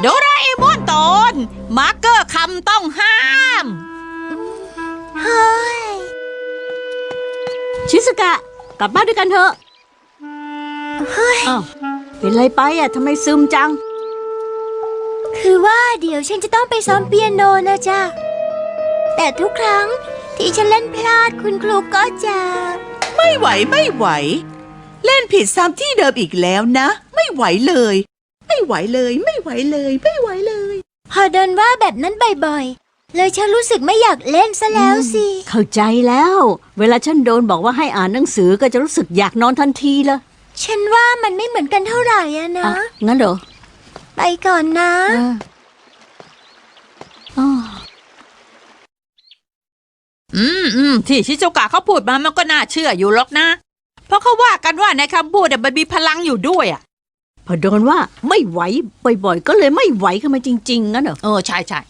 โดราเอมอนตอนมาร์กเกอร์คำต้องห้ามเฮ้ยชิสกะ กลับบ้านด้วยกันเถอะเฮ้ยอ้าวเป็นไรไปอะทำไมซึมจัง คือว่าเดี๋ยวฉันจะต้องไปซ้อมเปียโนนะจ๊ะ แต่ทุกครั้งที่ฉันเล่นพลาดคุณครูก็จะ ไม่ไหวไม่ไหว เล่นผิดซ้ำที่เดิมอีกแล้วนะ ไม่ไหวเลย ไม่ไหวเลย ไม่ไหวเลย ไม่ไหวเลย พอโดนว่าแบบนั้นบ่อยๆ เลยฉันรู้สึกไม่อยากเล่นซะแล้วสิ เข้าใจแล้ว เวลาฉันโดนบอกว่าให้อ่านหนังสือก็จะรู้สึกอยากนอนทันทีเลยฉันว่ามันไม่เหมือนกันเท่าไหร่อะนะอะงั้นเหรอ ไปก่อนนะเอออ้ออืมอืมที่ชิโจกะเขาพูดมามันก็น่าเชื่ออยู่หรอกนะ เพราะเขาว่ากันว่าในคำพูดเนี่ยมันมีพลังอยู่ด้วยอะ พอโดนว่าไม่ไหวบ่อยๆ ก็เลยไม่ไหวขึ้นมาจริง ๆ งั้นเหรอ เออ ใช่ใช่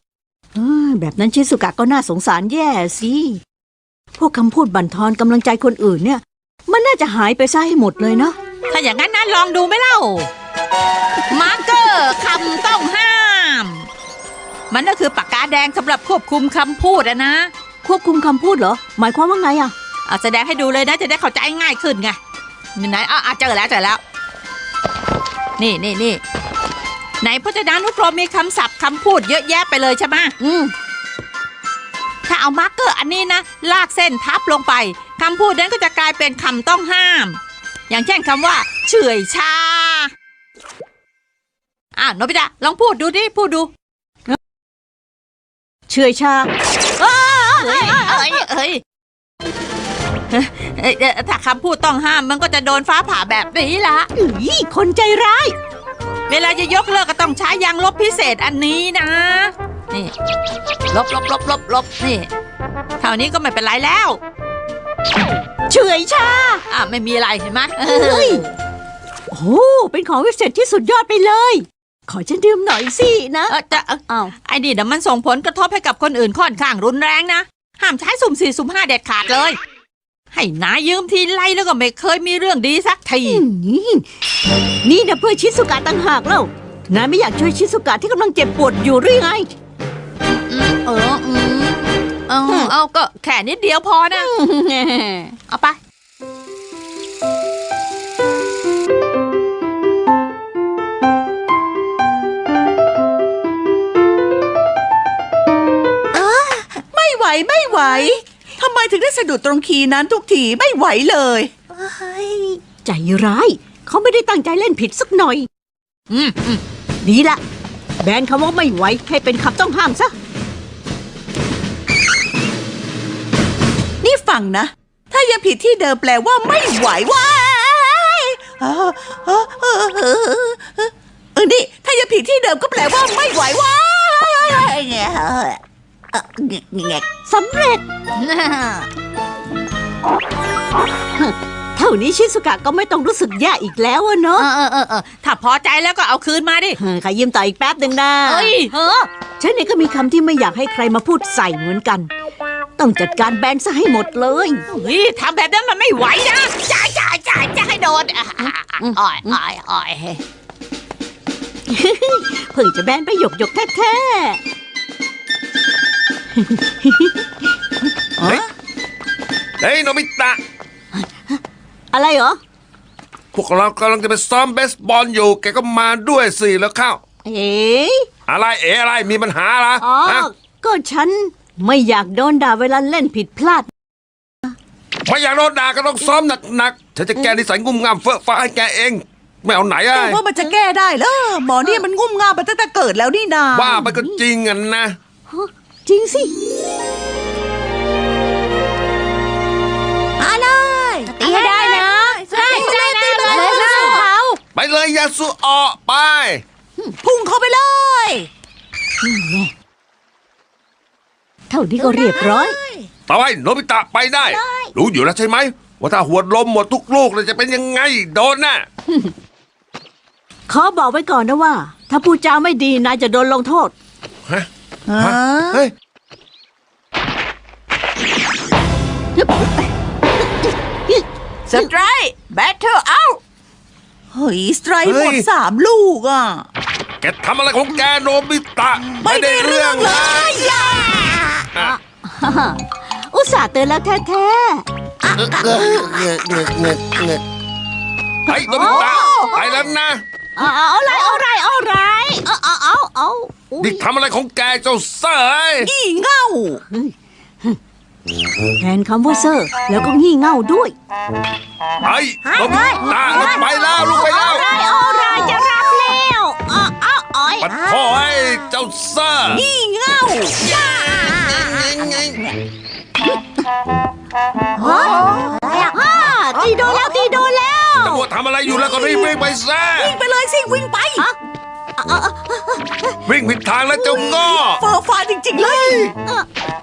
เออแบบนั้นชิสุกะก็น่าสงสารแย่สิ พวกคำพูดบั่นทอนกำลังใจคนอื่นเนี่ย มันน่าจะหายไปซะให้หมดเลยเนาะ ถ้าอย่างนั้นนะลองดูไหมเล่า มาร์กเกอร์คำต้องห้าม มันก็คือปากกาแดงสำหรับควบคุมคำพูดอะนะ ควบคุมคำพูดเหรอ หมายความว่าไงอะเอาแสดงให้ดูเลยนะจะได้เข้าใจง่ายขึ้นไงนี่ไหนอะอะเจอแล้วเจอแล้ว นี่นี่นี่ในพจนานุกรมมีคำศัพท์คำพูดเยอะแยะไปเลยใช่ไหมอืมถ้าเอามาร์กเกอร์อันนี้นะ ลากเส้นทับลงไปคำพูดนั้นก็จะกลายเป็นคำต้องห้าม อย่างเช่นคำว่า เฉื่อยชาอะโนบิตะลองพูดดูดิพูดดู เฉื่อยชาเอ้ยเอ้ยเอ้ย ถ้าคำพูดต้องห้ามมันก็จะโดนฟ้าผ่าแบบนี้ละอีคนใจร้าย เวลาจะยกเลิกก็ต้องใช้ยางลบพิเศษอันนี้นะ นี่ ลบลบลบลบลบนี่ เท่านี้ก็ไม่เป็นไรแล้ว เฉื่อยชาอะไม่มีอะไรเห็นไหมเฮ้ยโอ้โหเป็นของวิเศษที่สุดยอดไปเลย ขอฉันดื่มหน่อยสินะเออจะเอ้าอ้าวไอ้นี่นะมันส่งผลกระทบให้กับคนอื่นค่อนข้างรุนแรงนะ ห้ามใช้สุ่มสี่สุ่มห้าเด็ดขาดเลย ให้นายยืมทีไรแล้วก็ไม่เคยมีเรื่องดีสักทีนี่นี่นะเพื่อชิสุกะต่างหากแล้วนายไม่อยากช่วยชิสุกะที่กำลังเจ็บปวดอยู่หรือไงอืมเอออืมเอาเอาก็แค่นิดเดียวพอนะ เอาไป ไม่ไหวไม่ไหวทำไมถึงได้สะดุดตรงคีย์นั้นทุกทีไม่ไหวเลยเฮ้ยใจร้าย เขาไม่ได้ตั้งใจเล่นผิดสักหน่อย อืมอืมดีละ แบนคำว่าไม่ไหวให้เป็นคำต้องห้ามซะ นี่ฟังนะ ถ้ายังผิดที่เดิมแปลว่าไม่ไหวว้ายเออเออเออเออเออนี่ ถ้ายังผิดที่เดิมก็แปลว่าไม่ไหวว้าย เงี้ยเออเงี้ยเงี้ยสำเร็จ เท่านี้ชิสุกะก็ไม่ต้องรู้สึกแย่อีกแล้วอะเอเนาะอเออเออเออถ้าพอใจแล้วก็เอาคืนมาดิเออขอยืมต่ออีกแป๊บหนึ่งนะเอ้ยเออฉันเองก็มีคำที่ไม่อยากให้ใครมาพูดใส่เหมือนกัน ต้องจัดการแบนซะให้หมมดเลย เฮ้ยทำแบบนั้นมันไม่ไหวนะจ่ายจ่ายจ่ายจะให้โดนอะอะอะอ่อยอ่อยอ่อย เพิ่งจะแบนไปหยกหยกๆแท้ เฮ้ยเฮ้ยโนบิตะๆอะไรเหรอ พวกเรากำลังจะไปซ้อมเบสบอลอยู่ แกก็มาด้วยสิแล้วเข้า เอ๋ยอะไรเอ๋อะไรมีปัญหาเหรออ๋อฮะก็ฉันไม่อยากโดนด่าเวลาเล่นผิดพลาด ไม่อยากโดนด่าก็ต้องซ้อมหนักๆฉันจะแก้นิสัยงุ่มง่ามเฟ้อฟ้าให้แกเองไม่เอาไหนอะแต่ว่ามันจะแก้ได้เหรอหมอนี่มันงุ่มง่ามมาตั้งแต่เกิดแล้วนี่นาว่าไปก็จริงอะนะ จริงสิมาเลยตีให้ได้นะใช่ใช่ตีมาเลยสู้เขาไปเลยยาสุออไปพุ่งเข้าไปเลยเท่านี้ก็เรียบร้อยต่อไปโนบิตะไปได้ รู้อยู่แล้วใช่ไหม ว่าถ้าหัวลมหมดทุกลูกเลยจะเป็นยังไงโดนน่ะขอบอกไว้ก่อนนะว่า ถ้าพูดจาไม่ดีนายจะโดนลงโทษฮะ ฮะเฮ้ยสไตร์แบทเทิลเอาเฮ้ยสไตร์หมดสามลูกอะ แกทำอะไรของแกโนบิตะ ไม่ได้เรื่องเลยอะอุตส่าห์เตือนแล้วแท้เฮ้ยโนบิตะไปแล้วนะๆ เอาเอาอะไรเอาอะไรเอาอะไรเอาเอาเอาเอาอุ๊ยนี่ทำอะไรของแกเจ้าเสยอีเง่าแทนคำว่าเซอร์ แล้วก็งี่เง่าด้วย ไอ้โนบิตะลงไปแล้วลงไปแล้วเอาอะไรจะรับแล้วเอาเอาเอาปัดพ่อไอ้เจ้าเสยอีเง่าฮ่าตีโดนแล้วตีโดนแล้วตำรวจทำอะไรอยู่แล้วก็รีบวิ่งไปซะวิ่งไปเลยสิวิ่งไปวิ่งผิดทางแล้วเจ้าง้อเฟอร์ฟ้าจริง ๆ เลย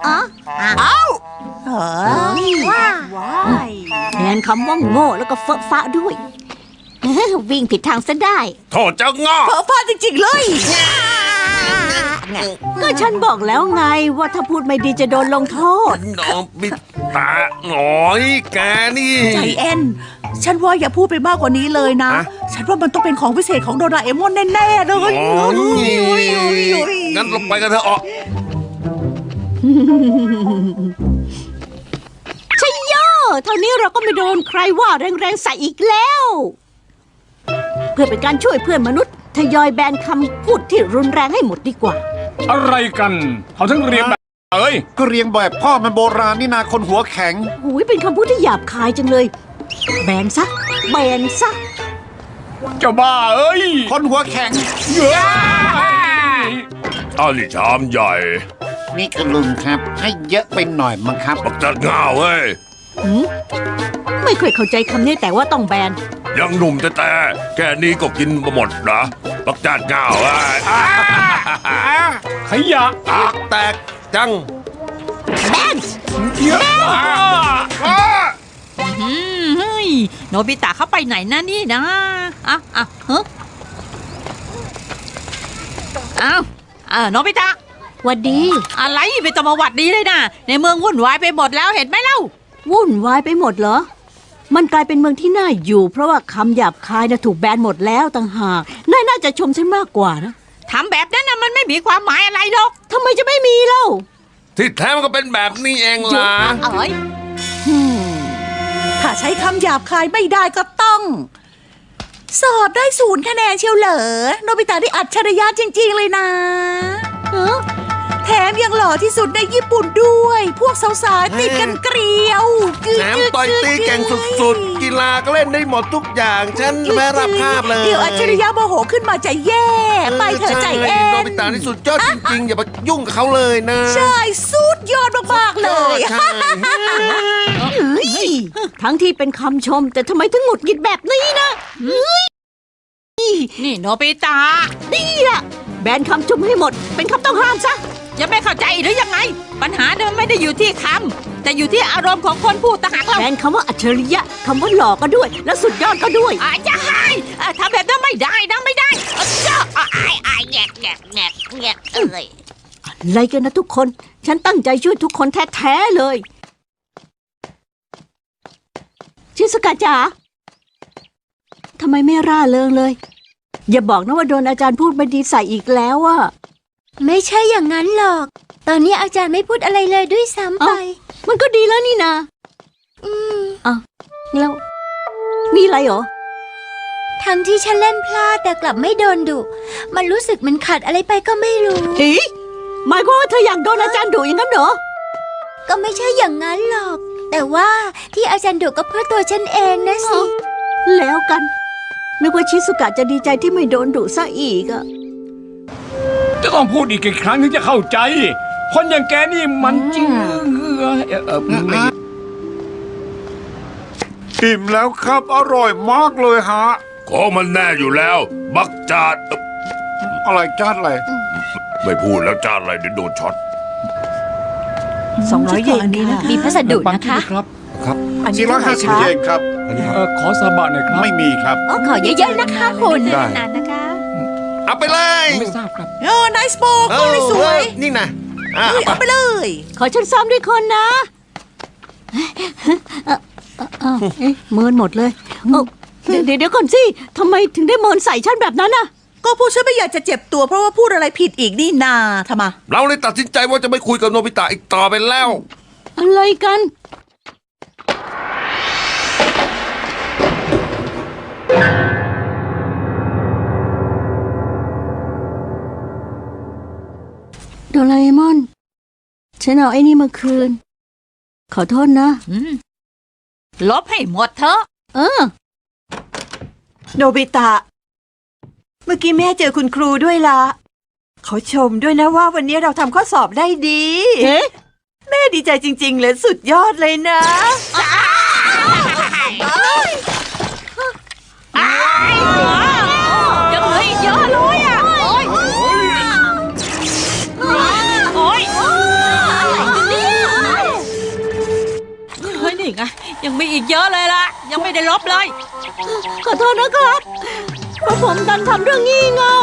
อ๋อเอ้าเออแทนคำว่าโง่แล้วก็เฟอะฟะด้วย วิ่งผิดทางซะได้ โทษเจ้าง้อเฟอร์ฟ้าจริง ๆ เลยก็ฉันบอกแล้วไงว่าถ้าพูดไม่ดีจะโดนลงโทษโนบิตะหน่อยแกนี่ ใจแอน ฉันว่าอย่าพูดไปมากกว่านี้เลยนะฮะฉันว่ามันต้องเป็นของพิเศษของโดราเอมอนแน่ๆเลยอ๋องั้นลงไปกันเถอะอ๋อชัยโยเท่านี้เราก็ไม่โดนใครว่าแรงๆใส่อีกแล้ว เพื่อเป็นการช่วยเพื่อนมนุษย์ทยอยแบนคำพูดที่รุนแรงให้หมดดีกว่า อะไรกัน เขาทั้งเรียนแบบเอ้ยก็เรียงแบบพ่อมันโบราณนี่นาคนหัวแข็งหูยเป็นคำพูดที่หยาบคายจังเลย แบนซะแบนซะเจ้าบ้าเอ้ยคนหัวแข็งเย้ยอ้าวนี่ชามใหญ่ นี่คือลุงครับ ให้เยอะไปหน่อยมั้งครับบักจัดง่าเว้ยหืมไม่เคยเข้าใจคำนี้แต่ว่าต้องแบน ยังหนุ่มแต่แต่แค่นี้ก็กินมาหมดนะบักจัดง่าเว้ยอ่าขยะปากแตกจังแบนเยอะอะอืม เฮ้ยโนบิตะเข้าไปไหนนะนี่นะอะอะเฮ้อ้าวอ่าโนบิตะหวัดดี อะไรไม่ต้องมาหวัดดีเลยนะในเมืองวุ่นวายไปหมดแล้วเห็นไหมเล่า วุ่นวายไปหมดเหรอ มันกลายเป็นเมืองที่น่าอยู่ เพราะว่าคำหยาบคายนะถูกแบนหมดแล้วต่างหากนายน่าจะชมฉันมากกว่านะทำแบบนั้นนะมันไม่มีความหมายอะไรหรอกทำไมจะไม่มีเล่าที่แท้มันก็เป็นแบบนี้เองล่ะเอ้ย ถ้าใช้คำหยาบคายไม่ได้ก็ต้อง สอบได้ศูนย์คะแนนเชียวเหรอ โนบิตะได้อัจฉริยะจริง ๆ เลยนะแถมยังหล่อที่สุดในญี่ปุ่นด้วย พวกสาวๆติดกันเกลียวแถมต่อยตีเก่งสุดๆ กีฬาก็เล่นได้หมดทุกอย่าง ฉันไม่รับภาพเลย เดี๋ยวอัจฉริยะโมโหขึ้นมาจะแย่ ไปเถอะใจเอ็โนนบิตานี่สุดยอดจริงๆ อย่าไปยุ่งกับเขาเลยนะ ใช่ สุดยอดมากๆเลยใช่เอ้ยทั้งที่เป็นคำชมแต่ทำไมถึงหงุดหงิดแบบนี้นะนี่โนบิตะนี่ล่ะ แบนคำชมให้หมด เป็นคำต้องห้ามซะ ยังไม่เข้าใจหรือยังไง ปัญหาเดิมไม่ได้อยู่ที่คำแต่อยู่ที่อารมณ์ของคนพูดต่างหากเราแบนคำว่าอัจฉริยะคำว่าหล่อก็ด้วย แล้วสุดยอดก็ด้วยอาจจะให้อะทำแบบนั้นไม่ได้นะไม่ได้อะเจ้าอะอายอายแงกแงกแงกแงกเอ้ยอะไรกันนะทุกคน ฉันตั้งใจช่วยทุกคนแท้ๆเลย ชิสกาจ๋าทำไมไม่ร่าเริงเลย อย่าบอกนะว่าโดนอาจารย์พูดไม่ดีใส่อีกแล้วอะไม่ใช่อย่างนั้นหรอก ตอนนี้อาจารย์ไม่พูดอะไรเลยด้วยซ้ำไป มันก็ดีแล้วนี่นาอืมแล้วมีอะไรเหรอ ทั้งที่ฉันเล่นพลาดแต่กลับไม่โดนดุ มันรู้สึกเหมันขาดอะไรไปก็ไม่รู้ อีหมายความว่าเธออยากโดนอาจารย์ดุอย่างนั้นเหรอ ก็ไม่ใช่อย่างนั้นหรอก แต่ว่าที่อาจารย์ดุก็เพื่อตัวฉันเองนะสิ แล้วกัน นึกว่าชิสุกะจะดีใจที่ไม่โดนดุซะอีกอะจะต้องพูดอีกกี่ครั้งถึงจะเข้าใจ คนอย่างแกนี่มันจริงเออเออเออไม่อิ่มแล้วครับอร่อยมากเลยฮะของมันแน่อยู่แล้ว บักจัดอะไรจ้าอะไรไม่พูดแล้วจ้าอะไรเดี๋ยวโดนช็อตสองร้อยเยนนี้นะมีพัสดุปังนะที่คะครับอันนี้เท่าไหร่450คะเยนครับ เออขอสาบะหน่อยครับไม่มีครับอ๋อขอเยอะๆนะคะคุณได้ นานนะคะ เอาไปเลยไม่ทราบครับ เออ n น e โ o ก็เลยสวยเออนี่นะอะเฮ้ยเอาเอาไปไปเลย ขอฉันซ้อมด้วยคนนะเอ่อเอ่อเอ่อเอ๊ะเมินหมดเลยเอ้าเดี๋ยวเดี๋ยวเดี๋ยวก่อนสิทำไมถึงได้เมินใส่ฉันแบบนั้นน่ะ ก็พวกฉันไม่อยากจะเจ็บตัวเพราะว่าพูดอะไรผิดอีกนี่นาทำไมเราเลยตัดสินใจว่าจะไม่คุยกับโนบิตะอีกต่อไปแล้ว อะไรกัน ราเอมอน ฉันเอาไอ้นี่มาคืน ขอโทษนะ อืมลบให้หมดเถอะ เออ โนบิตะ เมื่อกี้แม่เจอคุณครูด้วยละเขาชมด้วยนะว่าวันนี้เราทำข้อสอบได้ดี เอ๊ะ แม่ดีใจจริง ๆ เลยสุดยอดเลยนะยัง เยอะเลยล่ะ ยังไม่ได้ลบเลย ขอโทษนะครับเพราะผมดันทำเรื่องงี่เง่า